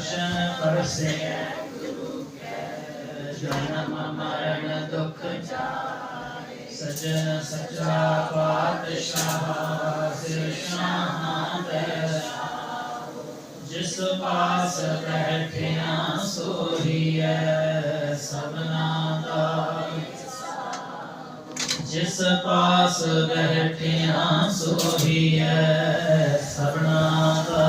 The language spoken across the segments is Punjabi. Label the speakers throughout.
Speaker 1: ਦਰਸ਼ਨ ਪਰਸੇ ਜਨਮ ਮਰਨ ਦੁਖ ਸਜਣ ਸੱਚਾ ਪਾਤਸ਼ਾਹ ਸਿਰ ਸ਼ਾਹਾਂ ਜਿਸ ਪਾਸ ਬੈਠਿਆ ਸੋਹੀਐ, ਸਭਨਾ ਦਾ ਜਿਸ ਪਾਸ ਬੈਠਿਆ ਸੋਹੀਐ, ਸਭਨਾ ਦਾ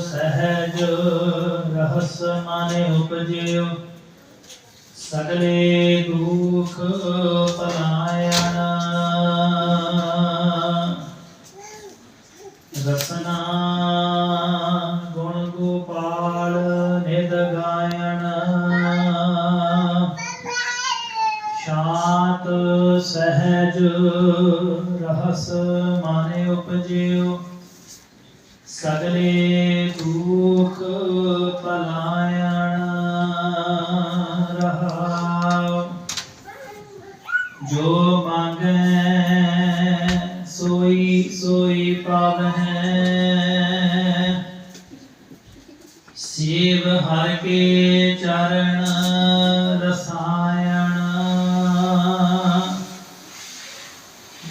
Speaker 1: ਸਹਿਜ ਰਹਸ ਮਨ ਉਪਜਿਓ। ਸਗਲੇ ਦੁਖ ਪਲਾਇਣ ਰਸਨਾ ਗੁਣ ਗੋਪਾਲ ਨਿਦ ਗਾਇਣ। ਸ਼ਾਂਤ ਸਹਿਜ ਰਹਸ ਮਨ ਉਪਜਿਓ। ਸਗਲੇ ਦੁਖ ਪਲਾਇਣ ਰਹਾਉ। ਜੋ ਮੰਗੈ, ਸੋਈ ਸੋਈ ਪਾਵਹਿ। ਸੇਵ ਹਰ ਕੇ ਚਰਨ ਰਸਾਇਣ।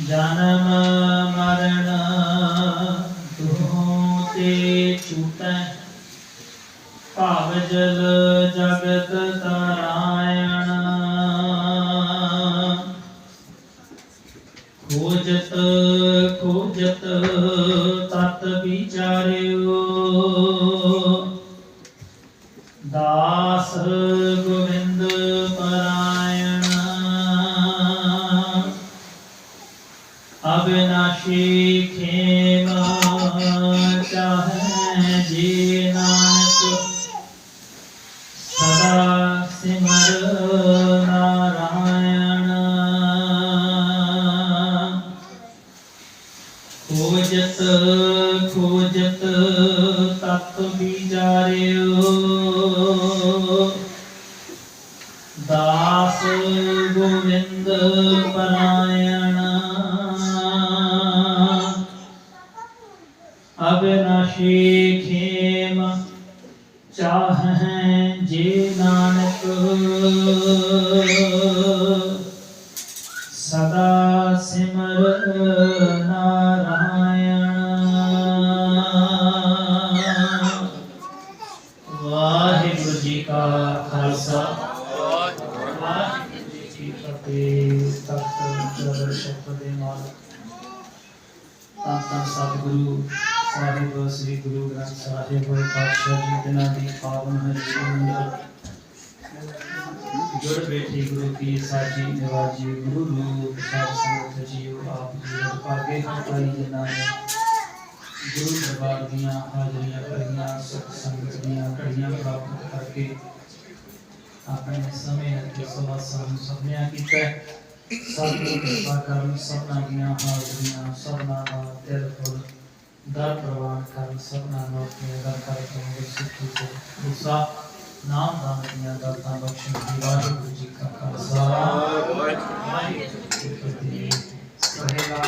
Speaker 1: ਜਨਮ ਮਰਨ ਤੇ ਛੂਟੈ। ਭਾਵ ਜਲ ਜਗਤ ਤਰਾਇਣ। ਖੋਜਤ ਖੋਜਤ ਤਤ ਵਿਚਾਰਿਓ। ਦਾਸ ਗੋਬਿੰਦ ਪਰਾਇਣ। ਅਬਿਨਾਸ਼ੀ ਖੇਮ ਨਾਰਾਇਣ। ਖੋਜਤ ਖੋਜਤ ਤਤ ਵਿਚਾਰਿਓ ਦਾਸ ਗੋਵਿੰਦ ਪਰਾਇਣ। ਅਬਿਨਾਸ਼ੀ ਖੇਮ ਚਾਹੈ ਜੇ ਨਾ ਸਦਾ ਸਿਮਰ ਨਾਰਾਇਣ ਵਾਹਿਗੁਰੂ ਜੀ ਕਾ ਖਾਲਸਾ ਵਾਹਿਗੁਰੂ ਜੀ ਕੀ ਫਤਿਹ ਤਖਤ ਜਬਰ ਸ਼ਬਦ ਦੇ ਮਾਲਕ ਤਾਂ ਤਾਂ ਸਤਿਗੁਰੂ ਸਾਹਿਬ ਸ੍ਰੀ ਗੁਰੂ ਗ੍ਰੰਥ ਸਾਹਿਬ ਪਾਤਸ਼ਾਹ ਜੀ ਦੇ ਨਾਲ ਦੀ ਪਾਵਨ ਹਜ਼ੂਰੀ ਅੰਦਰ ਜੁੜ ਬੈਠੀ ਗੁਰੂ ਕੀ ਸਾਜੀ, ਨਿਵਾਜੀ, ਗੁਰੂ ਰੂਪ ਸਾਧ ਸੰਗਤ ਜੀਓ, ਆਪ ਜੀ ਦੇ ਭਾਗੇ ਹਟਾਈ ਜਨਾ ਹੈ। ਗੁਰੂ ਦਰਬਾਰ ਦੀਆਂ ਹਾਜ਼ਰੀਆਂ ਭਰੀਆਂ ਸੁਖ ਸੰਗਤ ਦੀਆਂ ਘੜੀਆਂ ਪ੍ਰਾਪਤ ਕਰਕੇ ਆਪਣੇ ਸਮੇਂ ਅਤੇ ਸਵਾਸਾਂ ਨੂੰ ਸਭਨਿਆ ਕੀਤਾ ਸਭ ਨੂੰ ਕਿਰਪਾ ਕਰਨ ਸਭਨਾਂ ਦੀਆਂ ਹਾਜ਼ਰੀਆਂ, ਸਭਨਾਂ ਦਾ ਦਿਲ ਫੁੱਲ ਦਰ ਪ੍ਰਵਾਨ ਕਰਨ, ਸਭਨਾਂ ਨੂੰ ਆਪਣੇ ਦਰ ਕਰ ਤੋਂ ਸਿੱਖੀ ਤੇ ਦੂਸਰਾ ਨਾਮ ਦਾ ਦੀਆਂ ਦਾਤਾਂ ਬਖਸ਼ਣ ਦੀ ਵਾਹਿਗੁਰੂ ਜੀ ਕਾ ਖਾਲਸਾ। ਵਾਹਿਗੁਰੂ ਜੀ ਕੀ ਫਤਿਹ। ਸਹਿਲਾ